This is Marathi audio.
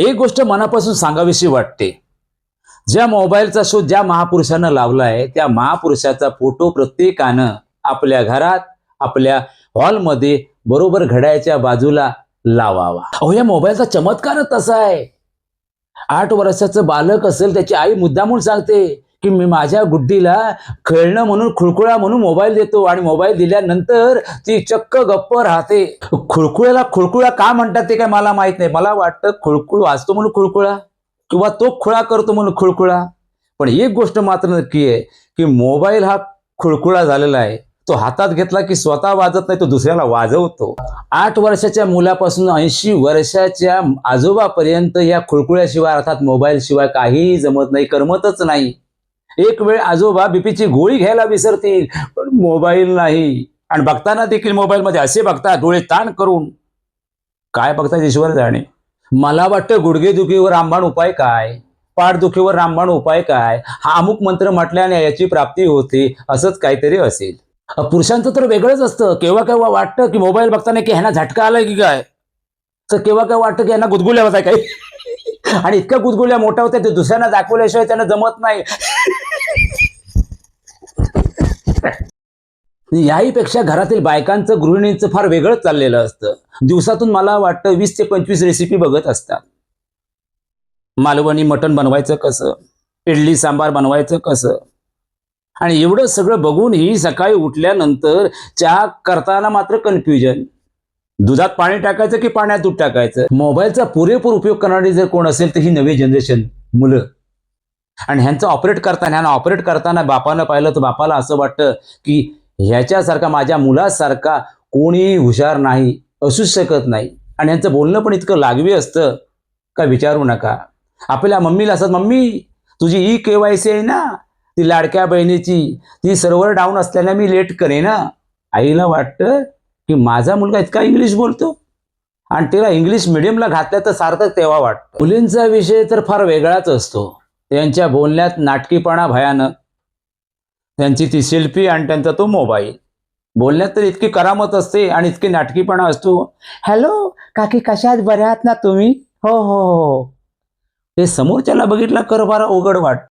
एक गोष्ट मनापासून सांगावीशी वाटते. ज्या मोबाईलचा शोध ज्या महापुरुषानं आहे त्या महापुरुषाचा फोटो प्रत्येकानं आपल्या घरात आपल्या हॉलमध्ये बरोबर घड्याच्या बाजूला लावावा. अहो या मोबाईलचा चमत्कारच तसा आहे. आठ वर्षाचं बालक असेल त्याची आई मुद्दामून सांगते की मी माझ्या गुड्डीला खेळणं म्हणून खुळखुळा म्हणून मोबाईल देतो आणि मोबाईल दिल्यानंतर ती चक्क गप्प राहते. खुळखुळ्याला खुळखुळा का म्हणतात ते काय मला माहीत नाही. मला वाटतं खुळखुळ वाचतो म्हणून खुळखुळा किंवा तो खुळा करतो म्हणून खुळखुळा. पण एक गोष्ट मात्र नक्की आहे की मोबाईल हा खुळखुळा झालेला आहे. तो हातात घेतला की स्वतः वाजत नाही तो दुसऱ्याला वाजवतो. आठ वर्षाच्या मुलापासून ऐंशी वर्षाच्या आजोबापर्यंत या खुळखुळ्याशिवाय अर्थात मोबाईल शिवाय काहीही जमत नाही करमतच नाही. एक वेळ आजोबा बीपीची गोळी घ्यायला विसरतील पण मोबाईल नाही. आणि बघताना देखील मोबाईलमध्ये असे बघतात डोळे ताण करून. काय बघतात ईश्वर जाणे? मला वाटतं गुडघेदुखीवर रामबाण उपाय काय? पाठदुखीवर रामबाण उपाय काय? हा अमुक मंत्र म्हटल्याने याची प्राप्ती होते असंच काहीतरी असेल. पुरुषांचं तर वेगळंच असतं. केव्हा केव्हा वाटतं की मोबाईल बघताना की ह्यांना झटका आलाय की काय? तर केव्हा केव्हा वाटतं की यांना गुदगुल्या होत काही आणि इतक्या गुदगुल्या मोठ्या होत्या ते दुसऱ्यांना दाखवल्याशिवाय त्यांना जमत नाही. याहीपेक्षा घरातील बायकांचं गृहिणींचं फार वेगळं चाललेलं असतं. दिवसातून मला वाटतं वीस ते पंचवीस रेसिपी बघत असतात. मालवणी मटण बनवायचं कसं? इडली सांबार बनवायचं कसं? आणि एवढं सगळं बघूनही सकाळी उठल्यानंतर चहा करताना मात्र कन्फ्युजन दुधात पाणी टाकायचं की पाण्यात दूध टाकायचं? मोबाईलचा पुरेपूर उपयोग करणारी जर कोण असेल तर ही नवी जनरेशन मुलं. आणि ह्यांचं ऑपरेट करताना ह्यांना ऑपरेट करताना बापानं पाहिलं तर बापाला असं वाटतं की ह्याच्यासारखा माझ्या मुलासारखा कोणीही हुशार नाही असूच शकत नाही. आणि यांचं बोलणं पण इतकं लागवी असतं का विचारू नका. आपल्या मम्मीला असत मम्मी तुझी ई के वाय सी आहे ना? ती लाडक्या बहिणीची ती सर्व्हर डाऊन असल्याने मी लेट करे ना आईला वाटतं की माझा मुलगा इतका इंग्लिश बोलतो. आणि तिला इंग्लिश मिडियमला घातल्या तर सार्थक तेव्हा वाटतं. मुलींचा विषय तर फार वेगळाच असतो. त्यांच्या बोलण्यात नाटकीपणा भयानक. त्यांची ती सेल्फी आणि त्यांचा तो मोबाईल. बोलण्यात तर इतकी करामत असते आणि इतकी नाटकीपणा असतो. हॅलो काकी कशात? बऱ्या आहात ना तुम्ही? हो हो हो. ते समोरच्याला बघितला कर फार अवघड वाट.